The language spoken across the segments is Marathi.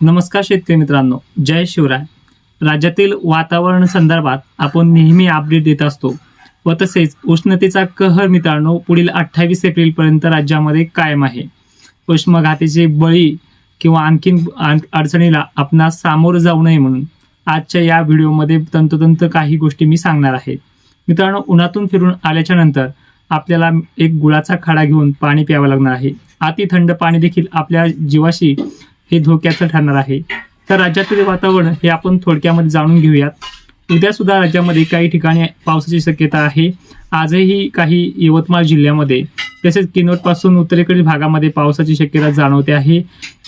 नमस्कार शेतकरी मित्रांनो जय शिवराय. राज्यातील वातावरण संदर्भात आपण नेहमी अपडेट देत असतो. व तसेच उष्णतेचा कहर मित्रांनो पुढील अठ्ठावीस एप्रिलपर्यंत राज्यामध्ये कायम आहे. उष्मघातीचे बळी किंवा आणखीन अडचणीला आपणास सामोरं जाऊ नये म्हणून आजच्या या व्हिडिओमध्ये तंतोतंत काही गोष्टी मी सांगणार आहे. मित्रांनो उन्हातून फिरून आल्याच्यानंतर आपल्याला एक गुळाचा खडा घेऊन पाणी प्यावं लागणार आहे. अति थंड पाणी देखील आपल्या जीवाशी हे धोक्याचं ठरणार आहे. तर राज्यातील वातावरण हे आपण थोडक्यामध्ये जाणून घेऊयात. उद्या सुद्धा राज्यामध्ये काही ठिकाणी पावसाची शक्यता आहे. आजही काही यवतमाळ जिल्ह्यामध्ये तसेच किनवटपासून उत्तरेकडील भागामध्ये पावसाची शक्यता जाणवते आहे.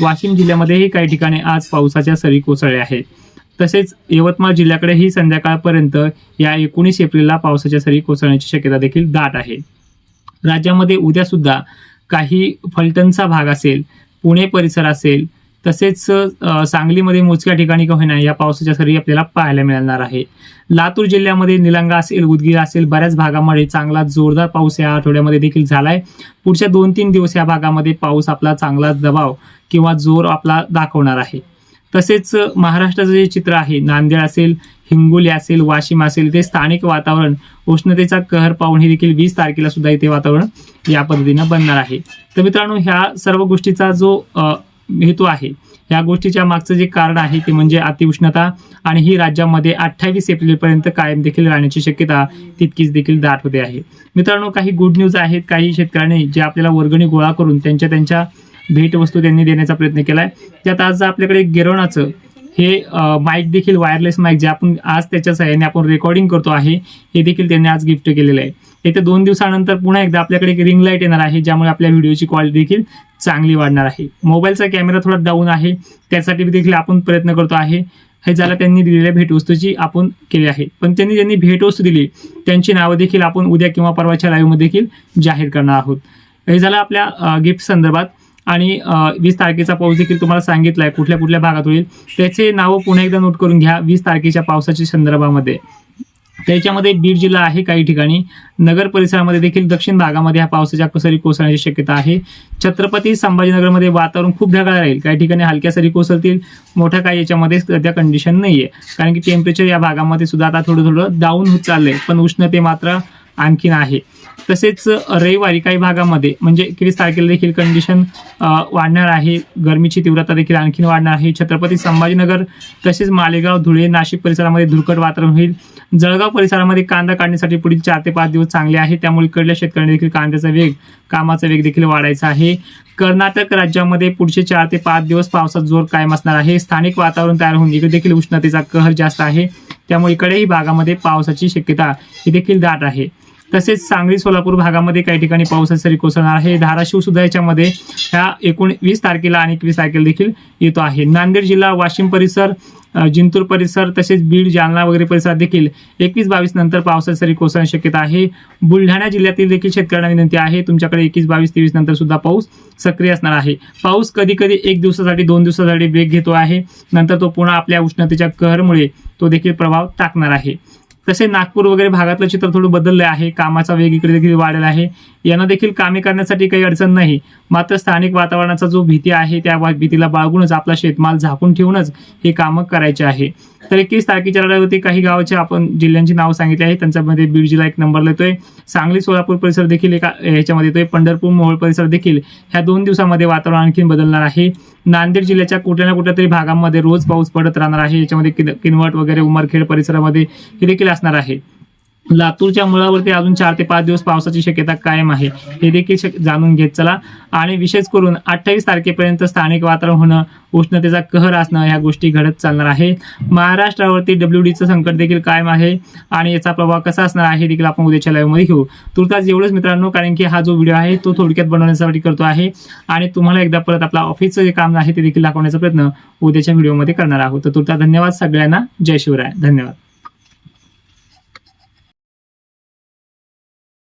वाशिम जिल्ह्यामध्येही काही ठिकाणी आज पावसाच्या सरी कोसळल्या आहेत. तसेच यवतमाळ जिल्ह्याकडेही संध्याकाळपर्यंत या एकोणीस एप्रिलला पावसाच्या सरी कोसळण्याची शक्यता देखील दाट आहे. राज्यामध्ये उद्यासुद्धा काही फलटणचा भाग असेल पुणे परिसर असेल तसेच सांगलीमध्ये मोजक्या ठिकाणी का होईना या पावसाच्या सरी आपल्याला पाहायला मिळणार आहे. लातूर जिल्ह्यामध्ये निलंगा असेल उदगीर असेल बऱ्याच भागामध्ये चांगला जोरदार पाऊस या आठवड्यामध्ये देखील झालाय. पुढच्या दोन तीन दिवस या भागामध्ये पाऊस आपला चांगला दबाव किंवा जोर आपला दाखवणार आहे. तसेच महाराष्ट्राचं जे चित्र आहे नांदेड असेल हिंगोली असेल वाशिम असेल ते स्थानिक वातावरण उष्णतेचा कहर पाहून हे देखील वीस तारखेला सुद्धा इथे वातावरण या पद्धतीनं बनणार आहे. तर मित्रांनो ह्या सर्व गोष्टीचा जो हेतू आहे. या गोष्टीच्या मागचं जे कारण आहे ते म्हणजे अतिउष्णता आणि ही राज्यामध्ये अठ्ठावीस एप्रिलपर्यंत कायम देखील राहण्याची शक्यता तितकीच देखील दाट होते आहे. मित्रांनो काही गुड न्यूज आहेत काही शेतकऱ्यांनी जे आपल्याला वर्गणी गोळा करून त्यांच्या त्यांच्या भेटवस्तू त्यांनी देण्याचा प्रयत्न केला आहे त्यात आज आपल्याकडे गिरवणाचं हे माईक देखील वायरलेस माईक जे आपण आज त्याच्या सहाय्याने आपण रेकॉर्डिंग करतो आहे हे देखील त्यांनी आज गिफ्ट केलेलं आहे. येत्या दोन दिवसानंतर पुन्हा एकदा आपल्याकडे एक रिंग लाइट येणार आहे ज्यामुळे आपल्या व्हिडिओची क्वालिटी देखील चांगली वाढणार आहे. मोबाईलचा कॅमेरा थोडा डाऊन आहे त्यासाठी देखील आपण प्रयत्न करतो आहे. हे झालं त्यांनी दिलेल्या भेटवस्तूची आपण केली आहे. पण त्यांनी ज्यांनी भेटवस्तू दिली त्यांची नावं देखील आपण उद्या किंवा परवाच्या लाईव्हमध्ये देखील जाहीर करणार आहोत. हे झालं आपल्या गिफ्ट संदर्भात. आणि वीस तारखेचा पाऊस देखील तुम्हाला सांगितला आहे कुठल्या कुठल्या भागात होईल. त्याचे नावं पुन्हा एकदा नोट करून घ्या वीस तारखेच्या पावसाच्या संदर्भामध्ये. त्याच्यामध्ये बीड जिल्हा आहे काही ठिकाणी. नगर परिसरामध्ये देखील दक्षिण भागामध्ये हा पावसाच्या सरी कोसळण्याची शक्यता आहे. छत्रपती संभाजीनगरमध्ये वातावरण खूप ढगाळ राहील. काही ठिकाणी हलक्या सरी कोसळतील. मोठ्या काही याच्यामध्ये सध्या कंडिशन नाहीये. कारण की टेम्परेचर या भागामध्ये सुद्धा आता थोडं थोडं डाऊन होत चाललंय. पण उष्णते मात्र आणखीन आहे. तसेच रविवारी काही भागामध्ये म्हणजे एकवीस तारखेला देखील कंडिशन वाढणार आहे. गरमीची तीव्रता देखील आणखीन वाढणार आहे. छत्रपती संभाजीनगर तसेच मालेगाव धुळे नाशिक परिसरामध्ये धुरकट वातावरण होईल. जळगाव परिसरामध्ये कांदा काढण्यासाठी पुढील चार ते पाच दिवस चांगले आहे. त्यामुळे इकडल्या शेतकऱ्यांनी देखील कांद्याचा वेग कामाचा वेग देखील वाढायचा आहे. कर्नाटक राज्यामध्ये पुढचे चार ते पाच दिवस पावसाचा जोर कायम असणार आहे. स्थानिक वातावरण तयार होऊन इकडे देखील उष्णतेचा कहर जास्त आहे. त्यामुळे इकडेही भागामध्ये पावसाची शक्यता ही देखील दाट आहे. तसेच सांगली सोलापूर भागामध्ये काही ठिकाणी पावसाची सरी कोसळणार आहे. धाराशिव सुद्धा याच्यामध्ये ह्या एकूण वीस तारखेला आणि एकवीस तारखेला देखील येतो आहे. नांदेड जिल्हा वाशिम परिसर जिंतूर परिसर तसेच बीड जालना वगैरे परिसरात देखील एकवीस बावीस नंतर पावसाची सरी कोसळण्याची शक्यता आहे. बुलढाणा जिल्ह्यातील देखील शेतकऱ्यांना विनंती आहे तुमच्याकडे एकवीस बावीस तेवीस नंतर सुद्धा पाऊस सक्रिय असणार आहे. पाऊस कधी कधी एक दिवसासाठी दोन दिवसासाठी वेग घेतो आहे. नंतर तो पुन्हा आपल्या उष्णतेच्या कहरमुळे तो देखील प्रभाव टाकणार आहे. तसे नागपूर वगैरे भागातलं चित्र थोडं बदललं आहे. कामाचा वेग इकडे देखील वाढला आहे. यांना देखील कामे करण्यासाठी काही अडचण नाही. मात्र स्थानिक वातावरणाचा जो भीती आहे त्या भीतीला बाळगूनच आपला शेतमाल झाकून ठेवूनच हे कामं करायचे आहे. तर एकवीस तारखेच्या लढ्यावरती काही गावाचे आपण जिल्ह्यांची नाव सांगितली आहे त्यांच्यामध्ये बीड जिल्हा एक नंबरला येतोय. सांगली सोलापूर परिसर देखील एका ह्याच्यामध्ये येतोय. पंढरपूर मोहोळ परिसर देखील ह्या दोन दिवसामध्ये वातावरण आणखीन बदलणार आहे. नांदेड जिल्ह्याच्या कुठल्या ना कुठल्या तरी भागांमध्ये रोज पाऊस पडत राहणार आहे. याच्यामध्ये किन- किनवट वगैरे उमरखेड परिसरामध्ये हे देखील असणार आहे. लातूरच्या मुळावरती अजून चार ते पाच दिवस पावसाची शक्यता कायम आहे. हे देखील शक- जाणून घेत चला. आणि विशेष करून अठ्ठावीस तारखेपर्यंत स्थानिक वातावरण होणं उष्णतेचा कहर असणं ह्या गोष्टी घडत चालणार आहे महाराष्ट्रावरती डब्ल्यू डीचं संकट देखील कायम आहे आणि याचा प्रभाव कसा असणार आहे हे देखील आपण उद्याच्या लाईव्हमध्ये घेऊ. तुर्तास एवढंच मित्रांनो कारण की हा जो व्हिडिओ आहे तो थोडक्यात बनवण्यासाठी करतो आहे आणि तुम्हाला एकदा परत आपला ऑफिसचं जे काम आहे ते देखील दाखवण्याचा प्रयत्न उद्याच्या व्हिडिओमध्ये करणार आहोत. तर तुर्ता धन्यवाद सगळ्यांना. जय शिवराय. धन्यवाद.